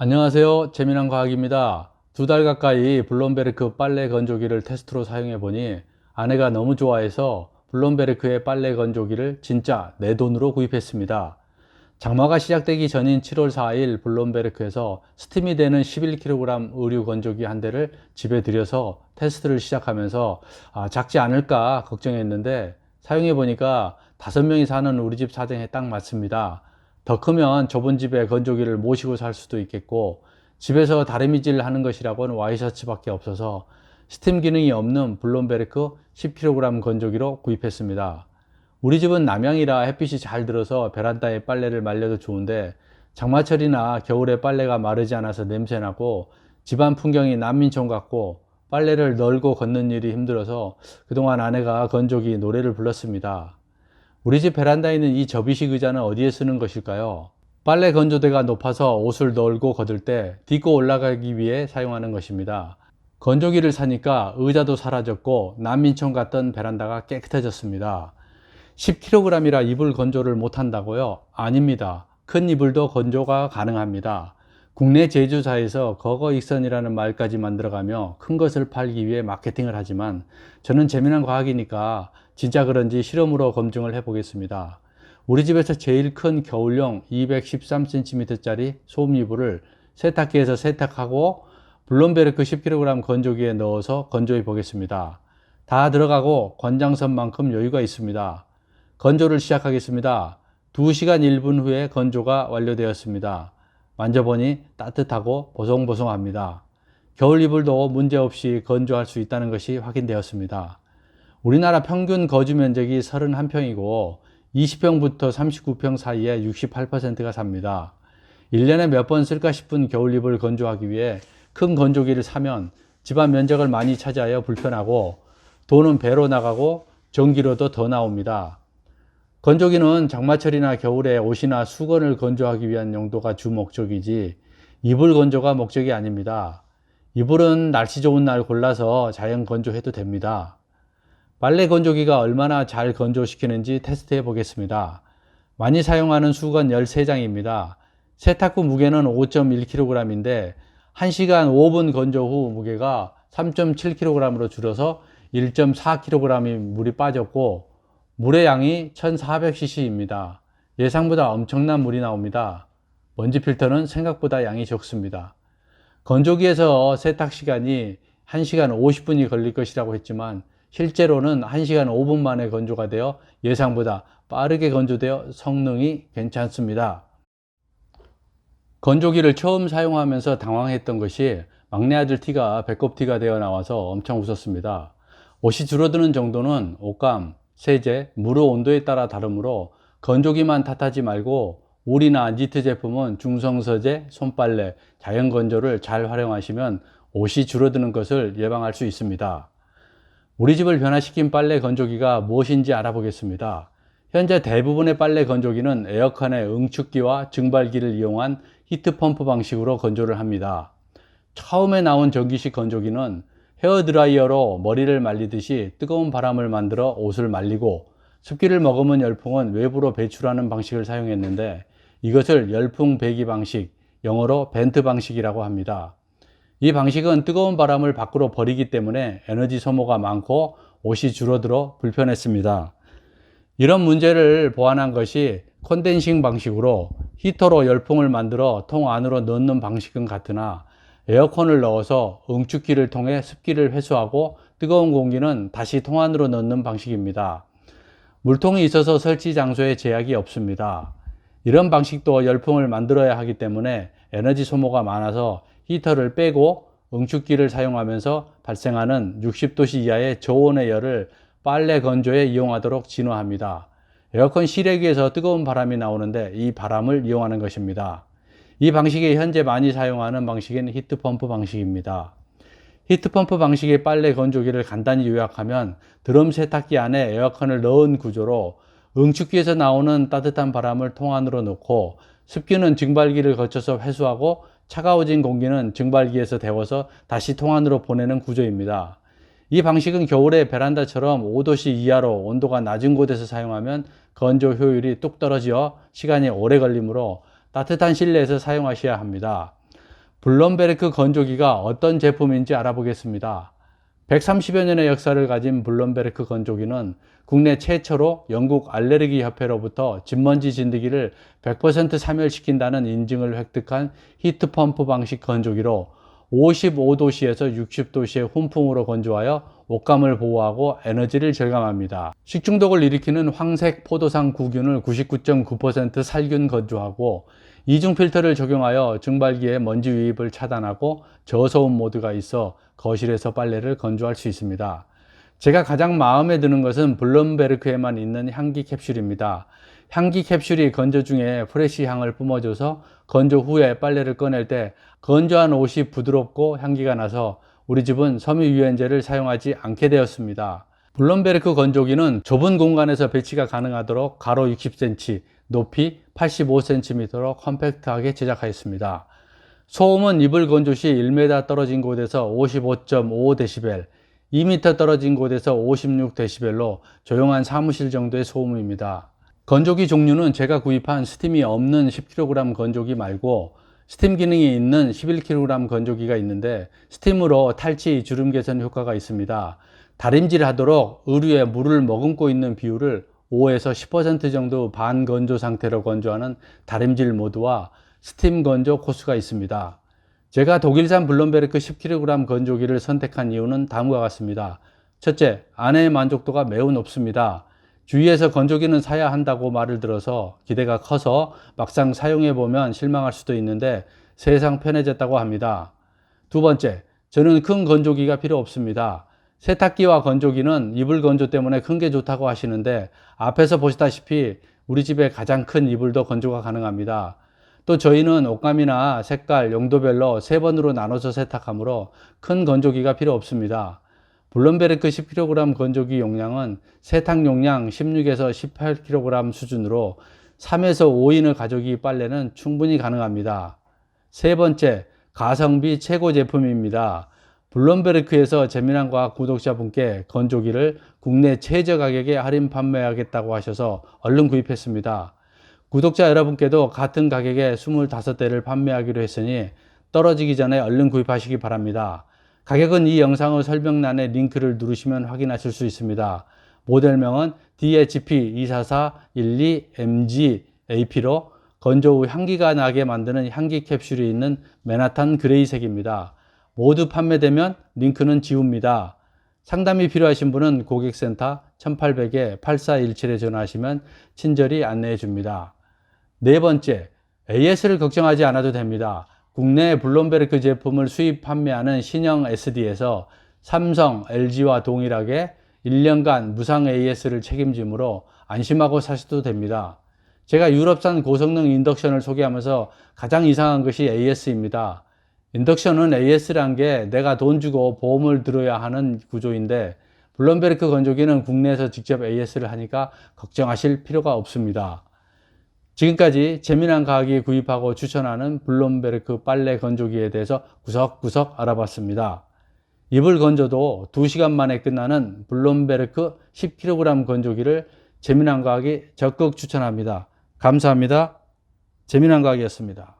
안녕하세요. 재미난 과학입니다. 두 달 가까이 블롬베르크 빨래 건조기를 테스트로 사용해 보니 아내가 너무 좋아해서 블롬베르크의 빨래 건조기를 진짜 내 돈으로 구입했습니다. 장마가 시작되기 전인 7월 4일 블롬베르크에서 스팀이 되는 11kg 의류 건조기 한 대를 집에 들여서 테스트를 시작하면서 아, 작지 않을까 걱정했는데 사용해 보니까 다섯 명이 사는 우리 집 사정에 딱 맞습니다. 더 크면 좁은 집에 건조기를 모시고 살 수도 있겠고 집에서 다리미질 하는 것이라고는 와이셔츠밖에 없어서 스팀 기능이 없는 블롬베르크 10kg 건조기로 구입했습니다. 우리 집은 남향이라 햇빛이 잘 들어서 베란다에 빨래를 말려도 좋은데 장마철이나 겨울에 빨래가 마르지 않아서 냄새나고 집안 풍경이 난민촌 같고 빨래를 널고 걷는 일이 힘들어서 그동안 아내가 건조기 노래를 불렀습니다. 우리 집 베란다에 있는 이 접이식 의자는 어디에 쓰는 것일까요? 빨래 건조대가 높아서 옷을 널고 걷을 때 딛고 올라가기 위해 사용하는 것입니다. 건조기를 사니까 의자도 사라졌고 난민촌 같던 베란다가 깨끗해졌습니다. 10kg이라 이불 건조를 못한다고요? 아닙니다. 큰 이불도 건조가 가능합니다. 국내 제조사에서 거거 익선이라는 말까지 만들어가며 큰 것을 팔기 위해 마케팅을 하지만 저는 재미난 과학이니까 진짜 그런지 실험으로 검증을 해 보겠습니다. 우리 집에서 제일 큰 겨울용 213cm짜리 소음 이불을 세탁기에서 세탁하고 블롬베르크 10kg 건조기에 넣어서 건조해 보겠습니다. 다 들어가고 권장선만큼 여유가 있습니다. 건조를 시작하겠습니다. 2시간 1분 후에 건조가 완료되었습니다. 만져보니 따뜻하고 보송보송합니다. 겨울 이불도 문제없이 건조할 수 있다는 것이 확인되었습니다. 우리나라 평균 거주 면적이 31평이고 20평부터 39평 사이에 68%가 삽니다. 1년에 몇 번 쓸까 싶은 겨울 이불 건조하기 위해 큰 건조기를 사면 집안 면적을 많이 차지하여 불편하고 돈은 배로 나가고 전기료도 더 나옵니다. 건조기는 장마철이나 겨울에 옷이나 수건을 건조하기 위한 용도가 주 목적이지 이불 건조가 목적이 아닙니다. 이불은 날씨 좋은 날 골라서 자연 건조해도 됩니다. 빨래 건조기가 얼마나 잘 건조시키는지 테스트해 보겠습니다. 많이 사용하는 수건 13장입니다. 세탁 후 무게는 5.1kg인데 1시간 5분 건조 후 무게가 3.7kg으로 줄어서 1.4kg이 물이 빠졌고 물의 양이 1400cc입니다. 예상보다 엄청난 물이 나옵니다. 먼지 필터는 생각보다 양이 적습니다. 건조기에서 세탁 시간이 1시간 50분이 걸릴 것이라고 했지만 실제로는 1시간 5분 만에 건조가 되어 예상보다 빠르게 건조되어 성능이 괜찮습니다. 건조기를 처음 사용하면서 당황했던 것이 막내 아들 티가 배꼽 티가 되어 나와서 엄청 웃었습니다. 옷이 줄어드는 정도는 옷감, 세제, 무르 온도에 따라 다르므로 건조기만 탓하지 말고 울이나 니트 제품은 중성서제, 손빨래, 자연 건조를 잘 활용하시면 옷이 줄어드는 것을 예방할 수 있습니다. 우리 집을 변화시킨 빨래 건조기가 무엇인지 알아보겠습니다. 현재 대부분의 빨래 건조기는 에어컨의 응축기와 증발기를 이용한 히트펌프 방식으로 건조를 합니다. 처음에 나온 전기식 건조기는 헤어드라이어로 머리를 말리듯이 뜨거운 바람을 만들어 옷을 말리고 습기를 머금은 열풍은 외부로 배출하는 방식을 사용했는데 이것을 열풍 배기 방식, 영어로 벤트 방식이라고 합니다. 이 방식은 뜨거운 바람을 밖으로 버리기 때문에 에너지 소모가 많고 옷이 줄어들어 불편했습니다. 이런 문제를 보완한 것이 콘덴싱 방식으로 히터로 열풍을 만들어 통 안으로 넣는 방식은 같으나 에어컨을 넣어서 응축기를 통해 습기를 회수하고 뜨거운 공기는 다시 통 안으로 넣는 방식입니다. 물통이 있어서 설치 장소에 제약이 없습니다. 이런 방식도 열풍을 만들어야 하기 때문에 에너지 소모가 많아서 히터를 빼고 응축기를 사용하면서 발생하는 60도씨 이하의 저온의 열을 빨래 건조에 이용하도록 진화합니다. 에어컨 실외기에서 뜨거운 바람이 나오는데 이 바람을 이용하는 것입니다. 이 방식이 현재 많이 사용하는 방식인 히트펌프 방식입니다. 히트펌프 방식의 빨래 건조기를 간단히 요약하면 드럼 세탁기 안에 에어컨을 넣은 구조로 응축기에서 나오는 따뜻한 바람을 통 안으로 넣고 습기는 증발기를 거쳐서 회수하고 차가워진 공기는 증발기에서 데워서 다시 통 안으로 보내는 구조입니다. 이 방식은 겨울에 베란다처럼 5도씨 이하로 온도가 낮은 곳에서 사용하면 건조 효율이 뚝 떨어져 시간이 오래 걸리므로 따뜻한 실내에서 사용하셔야 합니다. 블럼베르크 건조기가 어떤 제품인지 알아보겠습니다. 130여 년의 역사를 가진 블럼베르크 건조기는 국내 최초로 영국 알레르기 협회로부터 진먼지 진드기를 100% 사멸시킨다는 인증을 획득한 히트 펌프 방식 건조기로 55도씨에서 60도씨의 훈풍으로 건조하여 옷감을 보호하고 에너지를 절감합니다. 식중독을 일으키는 황색 포도상 구균을 99.9% 살균 건조하고 이중 필터를 적용하여 증발기의 먼지 유입을 차단하고 저소음 모드가 있어 거실에서 빨래를 건조할 수 있습니다. 제가 가장 마음에 드는 것은 블럼베르크에만 있는 향기 캡슐입니다. 향기 캡슐이 건조 중에 프레시 향을 뿜어줘서 건조 후에 빨래를 꺼낼 때 건조한 옷이 부드럽고 향기가 나서 우리 집은 섬유유연제를 사용하지 않게 되었습니다. 블럼베르크 건조기는 좁은 공간에서 배치가 가능하도록 가로 60cm, 높이 85cm로 컴팩트하게 제작하였습니다. 소음은 이불 건조 시 1m 떨어진 곳에서 55.5dB, 2m 떨어진 곳에서 56dB로 조용한 사무실 정도의 소음입니다. 건조기 종류는 제가 구입한 스팀이 없는 10kg 건조기 말고 스팀 기능이 있는 11kg 건조기가 있는데 스팀으로 탈취 주름 개선 효과가 있습니다. 다림질 하도록 의류에 물을 머금고 있는 비율을 5에서 10% 정도 반건조 상태로 건조하는 다림질 모드와 스팀 건조 코스가 있습니다. 제가 독일산 블룸베르크 10kg 건조기를 선택한 이유는 다음과 같습니다. 첫째, 아내의 만족도가 매우 높습니다. 주위에서 건조기는 사야 한다고 말을 들어서 기대가 커서 막상 사용해 보면 실망할 수도 있는데 세상 편해졌다고 합니다. 두 번째, 저는 큰 건조기가 필요 없습니다. 세탁기와 건조기는 이불 건조 때문에 큰 게 좋다고 하시는데 앞에서 보시다시피 우리 집에 가장 큰 이불도 건조가 가능합니다. 또 저희는 옷감이나 색깔, 용도별로 세 번으로 나눠서 세탁하므로 큰 건조기가 필요 없습니다. 블룸베르크 10kg 건조기 용량은 세탁 용량 16에서 18kg 수준으로 3에서 5인의 가족이 빨래는 충분히 가능합니다. 세 번째, 가성비 최고 제품입니다. 블룸베르크에서 재미난 과학 구독자분께 건조기를 국내 최저 가격에 할인 판매하겠다고 하셔서 얼른 구입했습니다. 구독자 여러분께도 같은 가격에 25대를 판매하기로 했으니 떨어지기 전에 얼른 구입하시기 바랍니다. 가격은 이 영상의 설명란에 링크를 누르시면 확인하실 수 있습니다. 모델명은 DHP24412MG AP로 건조 후 향기가 나게 만드는 향기 캡슐이 있는 맨하탄 그레이색입니다. 모두 판매되면 링크는 지웁니다. 상담이 필요하신 분은 고객센터 1800에 8417에 전화하시면 친절히 안내해 줍니다. 네 번째, AS를 걱정하지 않아도 됩니다. 국내 블룸베르크 제품을 수입 판매하는 신형 SD에서 삼성, LG와 동일하게 1년간 무상 AS를 책임지므로 안심하고 사셔도 됩니다. 제가 유럽산 고성능 인덕션을 소개하면서 가장 이상한 것이 AS입니다. 인덕션은 AS란 게 내가 돈 주고 보험을 들어야 하는 구조인데 블룸베르크 건조기는 국내에서 직접 AS를 하니까 걱정하실 필요가 없습니다. 지금까지 재미난 과학이 구입하고 추천하는 블룸베르크 빨래 건조기에 대해서 구석구석 알아봤습니다. 이불 건조도 2시간 만에 끝나는 블룸베르크 10kg 건조기를 재미난 과학이 적극 추천합니다. 감사합니다. 재미난 과학이었습니다.